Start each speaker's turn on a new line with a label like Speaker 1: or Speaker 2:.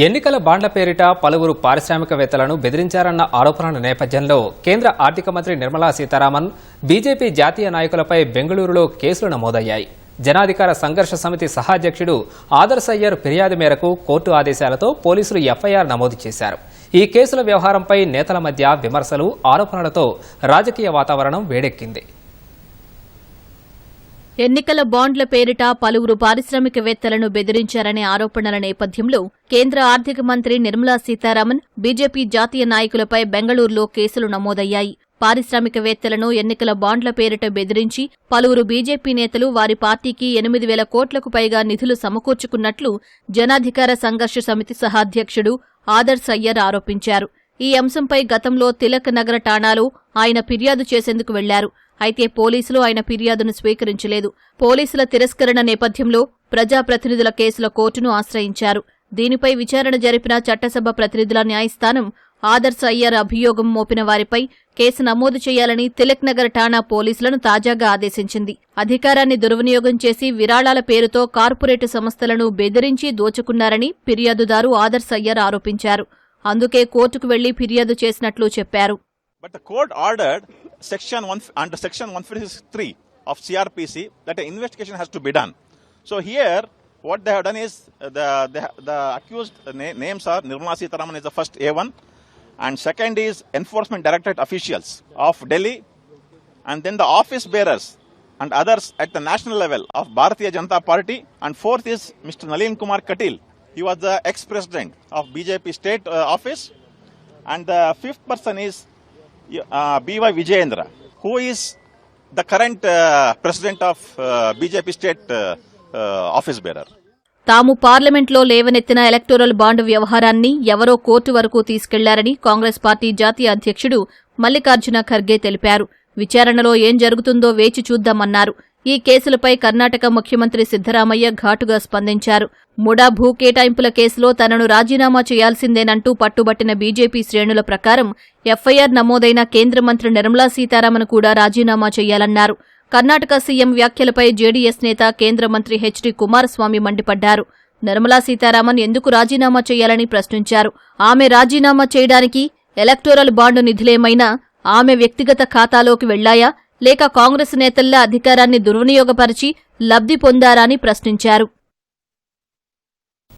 Speaker 1: ఎన్నికల బాండ్ల పేరిట పలువురు పారిశ్రామికవేత్తలను బెదిరించారన్న ఆరోపణల నేపథ్యంలో కేంద్ర ఆర్థిక మంత్రి నిర్మలా సీతారామన్ బీజేపీ జాతీయ నాయకులపై బెంగళూరులో కేసులు నమోదయ్యాయి. జనాధికార సంఘర్ష సమితి సహాధ్యక్షుడు ఆదర్శయ్యర్ ఫిర్యాదు మేరకు కోర్టు ఆదేశాలతో పోలీసులు ఎఫ్ఐఆర్ నమోదు చేశారు. ఈ కేసుల వ్యవహారంపై నేతల మధ్య విమర్శలు ఆరోపణలతో రాజకీయ వాతావరణం వేడెక్కింది.
Speaker 2: ఎన్నికల బాండ్ల పేరిట పలువురు పారిశ్రామికవేత్తలను బెదిరించారనే ఆరోపణల నేపథ్యంలో కేంద్ర ఆర్థిక మంత్రి నిర్మలా సీతారామన్ బీజేపీ జాతీయ నాయకులపై బెంగళూరులో కేసులు నమోదయ్యాయి. పారిశ్రామికవేత్తలను ఎన్నికల బాండ్ల పేరిట బెదిరించి పలువురు బీజేపీ నేతలు వారి పార్టీకి ఎనిమిది వేల కోట్లకు పైగా నిధులు సమకూర్చుకున్నట్లు జనాధికార సంఘర్ష సమితి సహాధ్యక్షుడు ఆదర్శ్ అయ్యర్ ఆరోపించారు. ఈ అంశంపై గతంలో తిలక్ నగర ఠాణాలో ఆయన ఫిర్యాదు చేసేందుకు వెళ్ళారు. అయితే పోలీసులు ఆయన ఫిర్యాదును స్వీకరించలేదు. పోలీసుల తిరస్కరణ నేపథ్యంలో ప్రజాప్రతినిధుల కేసుల కోర్టును ఆశ్రయించారు. దీనిపై విచారణ జరిపిన చట్టసభ ప్రతినిధుల న్యాయస్థానం ఆదర్శ్ అయ్యర్ అభియోగం మోపిన వారిపై కేసు నమోదు చేయాలని తిలక్ నగర్ ఠాణా పోలీసులను తాజాగా ఆదేశించింది. అధికారాన్ని దుర్వినియోగం చేసి విరాళాల పేరుతో కార్పొరేట్ సంస్థలను బెదిరించి దోచుకున్నారని ఫిర్యాదుదారు ఆదర్శ్ అయ్యర్ ఆరోపించారు. అందుకే కోర్టుకు వెళ్ళి ఫిర్యాదు చేసినట్లు చెప్పారు
Speaker 3: But the court ordered section one under section 153 of CRPC that an investigation has to be done. So here, what they have done is the the, the accused na- names are Nirmala Sitaraman is the first A1, and second is enforcement directorate officials of Delhi, and then the office bearers and others at the national level of Bharatiya Janata Party, and fourth is Mr. Nalin Kumar Katil. He was the ex-president of BJP state uh, office, and the fifth person is uh, B.Y. Vijayendra, who is the current uh, president of uh, BJP state uh, uh, office bearer.
Speaker 2: తాము పార్లమెంట్లో లేవనెత్తిన electoral bond వ్యవహారాన్ని ఎవరో court వరకు తీసుకెళ్ళారని Congress party జాతీయ అధ్యక్షుడు మల్లికార్జున ఖర్గే తెలిపారు విచారణలో ఏం జరుగుతుందో వేచి చూద్దామన్నారు ఈ కేసులపై కర్ణాటక ముఖ్యమంత్రి సిద్దరామయ్య ఘాటుగా స్పందించారు. ముడా భూ కేటాయింపుల కేసులో తనను రాజీనామా చేయాల్సిందేనంటూ పట్టుబట్టిన బీజేపీ శ్రేణుల ప్రకారం ఎఫ్ఐఆర్ నమోదైన కేంద్ర మంత్రి నిర్మలా సీతారామన్ కూడా రాజీనామా చేయాలన్నారు. కర్ణాటక సీఎం వ్యాఖ్యలపై జేడీఎస్ నేత కేంద్ర మంత్రి హెచ్డి కుమారస్వామి మండిపడ్డారు. నిర్మలా సీతారామన్ ఎందుకు రాజీనామా చేయాలని ప్రశ్నించారు. ఆమె రాజీనామా చేయడానికి ఎలక్టోరల్ బాండు నిధులేమైనా ఆమె వ్యక్తిగత ఖాతాలోకి వెళ్ళాయా? లేక కాంగ్రెస్ నేతల్లా అధికారాన్ని దుర్వినియోగపరిచి లబ్ధి పొందారా అని ప్రశ్నించారు.